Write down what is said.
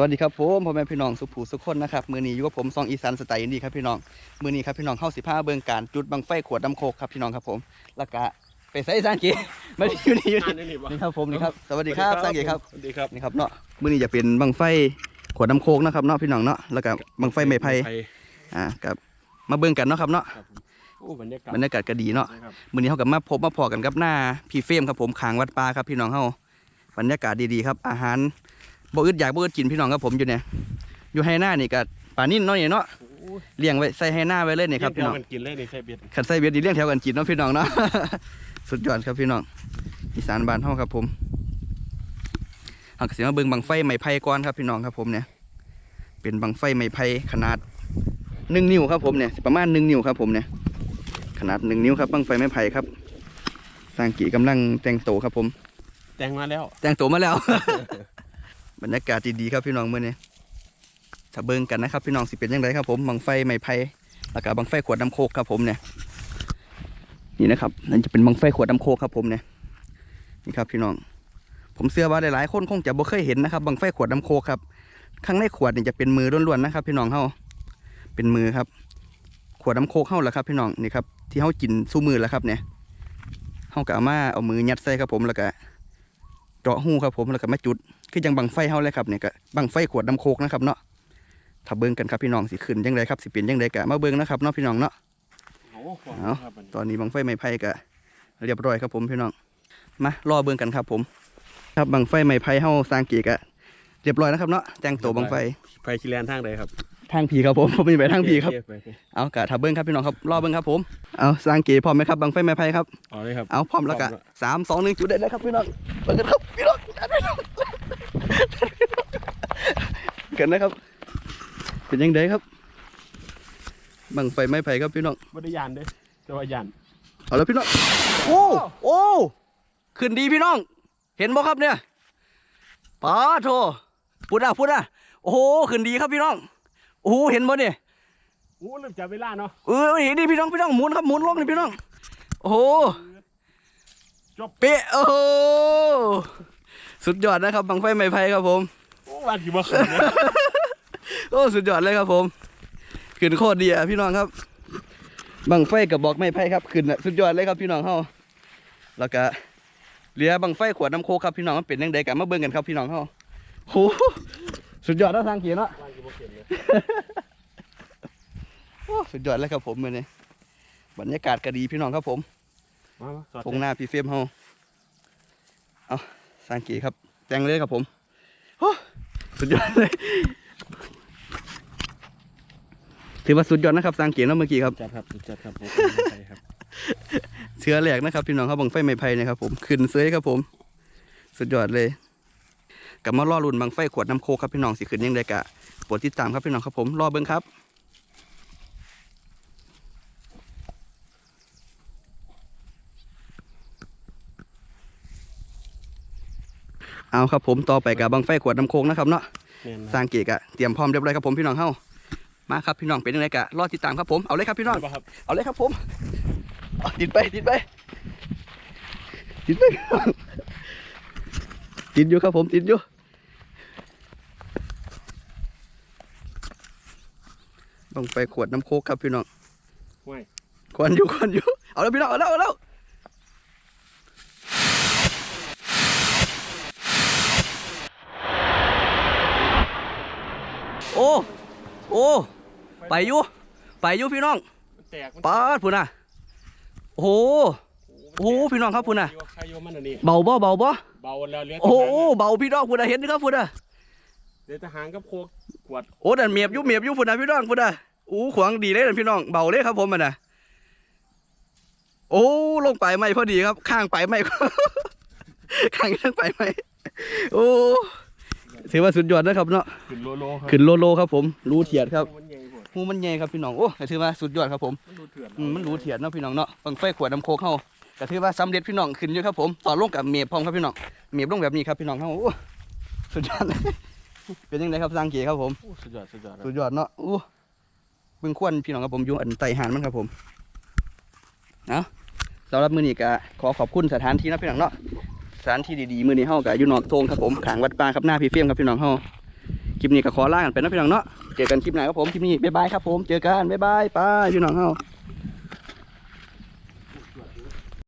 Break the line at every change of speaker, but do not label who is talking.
สวัสดีครับผมพ่อแม่พี่น้องสุภูสุขคนนะครับมือนี้อยู่กับผมซองอีสานสไตล์อินดี้ครับพี่น้องมือนี้ครับพี่น้องเข้าสิบห้าเบิ่งการจุดบังไฟขวดน้ำโคกครับพี่น้องครับผมแล้วก็ไปใส่สร้างกีไม่ได้อยู่นี่อยู่นี่นี่ครับผมนี่ครับสวัสดีครับสร้างกีครับ
สวัสดีครับ
นี่ครับเนาะมือนี้จะเป็นบังไฟขวดน้ำโคกนะครับเนาะพี่น้องเนาะแล้วก็บังไฟไม้ไผ่อ่ากับมาเบิ่งกันเนาะครับเนาะ
ครับผมโอ้บรรยากาศ
บรรยากาศก็ดีเนาะ
นะครับ
มือนี้เขากับมาพบมาพอกันกับหน้าพี่เฟรมครับผมขางวัดปลาครับพี่น้องเฮาบรรยากาศดีๆครับ อาหาร บ่อึดอยากบ่อึดกินพี่น้องครับผมอยู่เนี่ยอยู่ให้หน้านี่ก็ป่านิ่นเนาะนี่เนาะ
โอ้
เลี้ยงไว้ใส่ให้หน้าไว้เลยนี่ครับพี่น้อง
เลี้ยกันกินเลยนี่ใช่เบียด
ขันใส่เบียดดีเลี้ยงแถวกันกินเนาะพี่น้องเนาะสุดยอดครับพี่น้องอีสานบ้านเฮาครับผมเอากระสีมาเบิ่งบังไฟไม้ไผ่ก่อนครับพี่น้องครับผมเนี่ยเป็นบังไฟไม้ไผ่ขนาดหนึ่งนิ้วครับผมเนี่ยสิประมาณหนึ่งนิ้วครับผมเนี่ยขนาดหนึ่งนิ้วครับบังไฟไม้ไผ่ครับสร้างกี่กำลังแต่งโตวครับผม
แต่งมาแล้ว
แต่งตัวมาแล้ว บรรยากาศดีๆครับพี่น้องเมื่อนี้ถ้าเบิ่งกันนะครับ พี่น้องสิเป็นยังไงครับ ผมบังไฟไม้ไผ่แล้วก็บังไฟขวดน้ำโคกครับผมเนี่ยนี่นะครับนั่นจะเป็นบังไฟขวดน้ำโคกครับผมเนี่ยนี่ครับพี่น้อง ผมเชื่อว่าหลายๆคนคงจะบ่เคยเห็นนะครับบังไฟขวดน้ำโคกครับข้างในขวดเนี่ยจะเป็นมือล้วนๆนะครับ พี่น้องเฮาเป็นมือครับ ขวดน้ำโคกเฮาแหละครับ พี่น้องนี่ครับที่เฮากินสู้มือแล้วครับเนี่ยเฮาก็เอามาเอามือยัดใส่ครับผมแล้วก็ เจาะหูครับผมแล้วก็มาจุดคือยังบังไฟเฮาเลยครับเนี่ยก็บังไฟขวดน้ำโคกนะครับเนาะถ้าเบิ่งกันครับพี่น้องสิขึ้นยังไงครับสิเป็นยังไงกะมาเบิ่งนะครับเนาะพี่น้องเนาะเอาตอนนี้บังไฟไม้ไผ่กะเรียบร้อยครับผมพี่น้องมารอเบิ่งกันครับผม ครับบังไฟไม้ไผ่เฮาสร้างเกีกะเรียบร้อยนะครับเนาะแต่งตัวบังไฟ
ไปชิแลนทางใดครับ
ทางผีครับผมผมมีไปทางผีครับ
โอเไปไป
เอากะถ้าเบิ่งครับพี่น้องครับรอเบิ่งครับผม เอาสร้างเกีพร้อมไหมครับบังไฟไม้ไผ่ครับ
เอาเลยครับ
เอาพร้อมแล้วกะ
พร้อมแล้ว
สามสองหนึ่งจุดได้เลยครับพี่น้องเปิดกันครับพี่น้องพี่น้องกันนะครับ เป็นยังไงครับ บังไฟไม้ไผ่ครับพี่น้อง
บริยานเด้อแต่ว่ายาน
เอาแล้วพี่น้อง โอ้โอ้ขึ้นดีพี่น้อง เห็นบ่ครับเนี่ยป้าโทพูดอะพูดอะโอ้โหขึ้นดีครับพี่น้อง โอ้โหเห็นบ่เนี่ย
โอ้เริ่มจับเวลาเนาะ
เออเห็นดีพี่น้องพี่น้องหมุนครับหมุนลงนี่พี่น้อง โอ้โห
จบ
เป๊ะโอ้โหสุดยอดนะครับบังไฟไม้ไผ่ครับผม
โอ้วันกี่บ่ขึ้นเนี่ย
โอ้สุดยอดเลยครับผมขึ้นโคตรดีอะพี่น้องครับบังไฟกับบอกไม้ไผ่ครับขึ้นอะสุดยอดเลยครับพี่น้องเฮาแล้วก็เรือบังไฟขวดน้ำโคกครับพี่น้องมันเป็นยังไงกันมาเบิ่งกันครับพี่น้องเฮาโอ้โห สุดยอดแล้วทางเขียนเนาะ
วันกี่บ่ขึ้นเลย
โอ้สุดยอดเลยครับผมมื้อนี้บรรยากาศก็ดีพี่น้องครับผม
มามาสอด
ตรงหน้าพี่เฟรมเฮาเอาสร้างกีครับ แต่งเลยครับผมโอ้สุดยอดเลยถือว่าสุดยอดนะครับสร้างกีเนาะเมื่อกี้ครับ
จัดครับจัดครับผมไปครับ
เชื้อแหลกนะครับพี่น้องครับบังไฟไม้ไผ่นะครับผมขึ้นเซยครับผม สุดยอดเลย กลับมาล่อรุ่นบังไฟขวดน้ำโคกครับพี่น้องสิขึ้นยังไงกะโปรดติดตามครับพี่น้องครับผมรอเบิ้งครับเอาครับผมต่อไปกับบังไฟขวดน้ำโคกนะครับเนาะ
แม่น
สร้างเกกะเตรียมพร้อมเรียบร้อยครับผมพี่น้องเฮามาครับพี่น้องเป็นยังไงกะรอติดตามครับผมเอาเลยครับพี่น้อง
ได้ปะครับ
เอาเลยครับผมเอาติดไปติดไปติดไปครับ ติดอยู่ครับผมติดอยู่บังไฟขวดน้ำโคกครับพี่น้อง
ห่วย
ควันอยู่ควันอยู่เอาแล้วพี่น้องเอาแล้วเอาแล้วโอ้โอ้ไปอยู่ไปอยู่พี่น้อง
มันแตกมัน
ปาดพุ่นน่ะโอ้โหโอ้โหพี่น้องครับพุ่นน่ะ
ใครโยมมันอันนี้
เบาบ่เบาบ่
เบาแล้วเหลือ
โอ้โหเบาพี่น้องพุ่นน่ะเห็นไหมครับพุ่นน่ะ
เดี๋ยวทหารกับโคกขวด
โอ้ดันเมียบอยู่เมียบอยู่พุ่นน่ะพี่น้องพุ่นน่ะอู้ขวางดีเลยนั่นพี่น้องเบาเลยครับผมมันน่ะโอ้ลงไปไม่พอดีครับ ข้างไปไม่ข้างข้างไปไม่โอ้ถือว่าสุดยอดนะครับเนาะ
ขึ้นโลโลครับ
ขึ้นโลโลครับ ผมรูเถียดครับ
มันใหญ่กว่า
หูมันใหญ่ครับพี่น้องโอ้ก็ถือว่าสุดยอดครับผม
มันดูเถื่อน
อืมมันรูเถียดเนาะพี่น้องเนาะบังไฟขวดน้ำโคกเฮาก็ถือว่าสำเร็จพี่น้องขึ้นอยู่ครับผมต่อลงกับเมียบพร้อมครับพี่น้อง เมียบลงแบบนี้ครับพี่น้องเฮาโอ้สุดยอดเลยเป็นยังไงครับสร้างเกีครับผม
โอ้สุดยอดสุดยอดครับ
สุดยอดเนาะอู้เบิ่งควนพี่น้องครับผมอยู่อันไต่หานมันครับผมเอาสำหรับมื้อนี้ก็ขอขอบคุณสถานที่นะพี่น้องเนาะสถานที่ดีๆมื้อนี้เฮาก็อยู่นอกโทงครับผมขางวัดป่าครับหน้าพี่เฟียมครับพี่น้องเฮาคลิปนี้ก็ขอลากันไปนะพี่น้องเนาะเจอกันคลิปหน้าครับผมคลิปนี้บ๊ายบายครับผมเจอกันบ๊ายบายไปพี่น้องเฮา